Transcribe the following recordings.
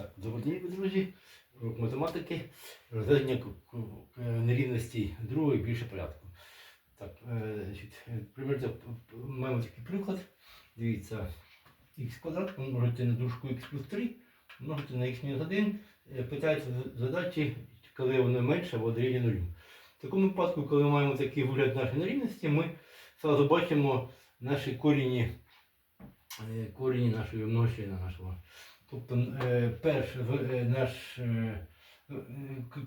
Так, добрий день, друзі. Урок математики, розведення к- к- нерівностей другого і більше порядку. Так, е, значить, е, примірно п- п- маємо такий приклад. Дивіться, х квадрат помножити на дужку х плюс 3, множити на х мінус 1. Е, Питається задачі, коли воно менше або дорівнює нулю. В такому випадку, коли ми маємо такий вигляд нашої нерівності, ми одразу бачимо наші корені, е, корені нашої множення нашого. Тобто е, перше, е, наш е,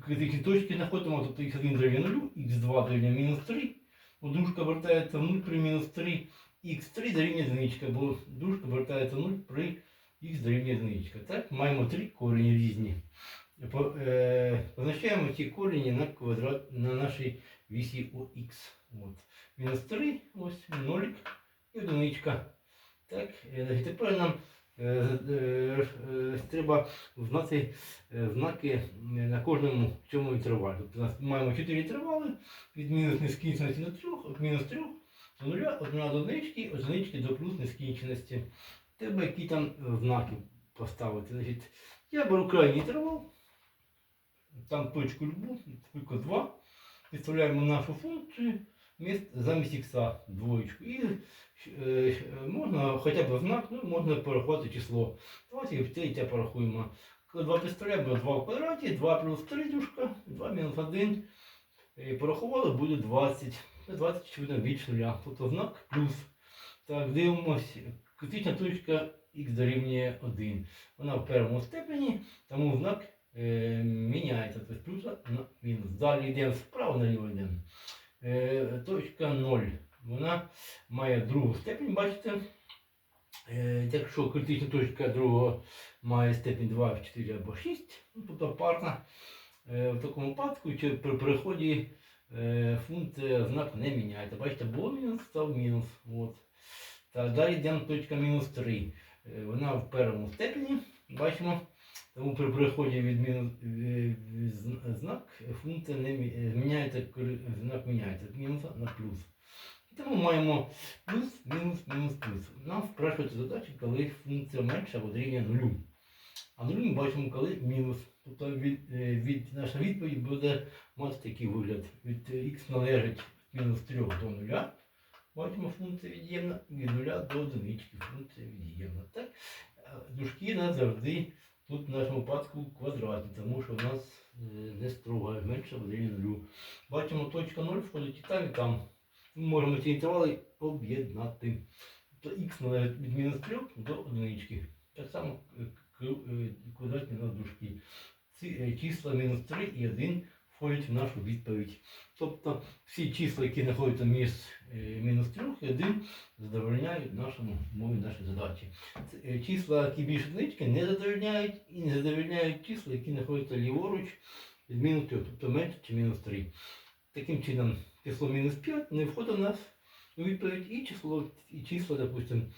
критичні точки знаходимо, тобто х1 дорівнює 0, х2 дорівнює мінус 3, бо дужка вертається в 0 при мінус 3, х3 дорівнює одиничка, бо дужка вертається в 0 при х дорівнює одиничка. Так, маємо три корені різні. По- Позначаємо ці корені на квадрат на нашій вісі ОХ. Мінус 3, ось, 0 і одиничка. Так, тепер нам треба знати е, знаки на кожному цьому інтервалі. Тобто у нас маємо 4 інтервали від мінус нескінченості до 3, від мінус 3 до 0, від 0 до одинички, від одинички до плюс нескінченості. Треба які там е, знаки поставити. Значить, я беру крайній інтервал, там точку любу, точку 2, підставляємо нашу функцію замість х двоєчку. І е, можна хоча б знак, ну, можна порахувати число. Давайте третє порахуємо. Коли 2 підставляємо 2 в квадраті, 2 плюс 3 дужка, 2 мінус 1. І порахували, буде 20. 20 очевидно більше нуля. Тобто знак плюс. Так, дивимось. Критична точка х дорівнює 1. Вона в першому степені, тому знак е, міняється. Тобто плюс на мінус. Далі йдемо вправо наліво йдемо. Е, точка 0. Вона має другу степень, бачите. Е, якщо критична точка другого має степень 2, 4 або 6, ну, тобто парна, е, в такому випадку при переході функція знак не міняється. Бачите, було мінус, став мінус. От. Так, далі йдемо точка мінус 3. Е, вона в першому степені, бачимо. Тому при переході від мінус е, від зн- знак функція не е, міняється, знак міняється з мінуса на плюс. Тому маємо плюс, мінус, мінус, плюс. Нам спрашується задача, коли функція менша або дорівнює нулю. А нулю ми бачимо, коли мінус. Тобто від, е, від, наша відповідь буде мати такий вигляд. Від х належить від мінус 3 до нуля. Бачимо функція від'ємна, від нуля до одинички функція від'ємна. Дужки нас завжди тут в нашому випадку квадратні, тому що в нас е, не строго, менше дорівнює нулю. Бачимо, точка 0 входить і там, і там. Ми можемо ці інтервали об'єднати. Тобто х належить від мінус 3 до одинички. Так само е, квадратні на дужки. Ці е, числа мінус 3 і 1 входять в нашу відповідь. Тобто всі числа, які знаходяться між е, мінус 3 і 1, задовольняють нашому мові нашої задачі. Е, Числа, які більше одинички, не задовольняють і не задовольняють числа, які знаходяться ліворуч від мінус 3, тобто менше чи мінус 3. Таким чином, число мінус 5 не входить в нас у відповідь, і число, і число, допустим,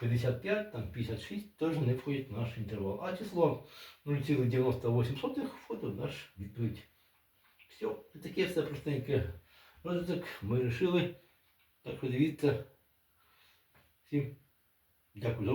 55, там 56 теж не входять в наш інтервал. А число 0,98 входить в наш відповідь. Все, таке все простеньке розвиток ми вирішили. Так що. Всім дякую за увагу.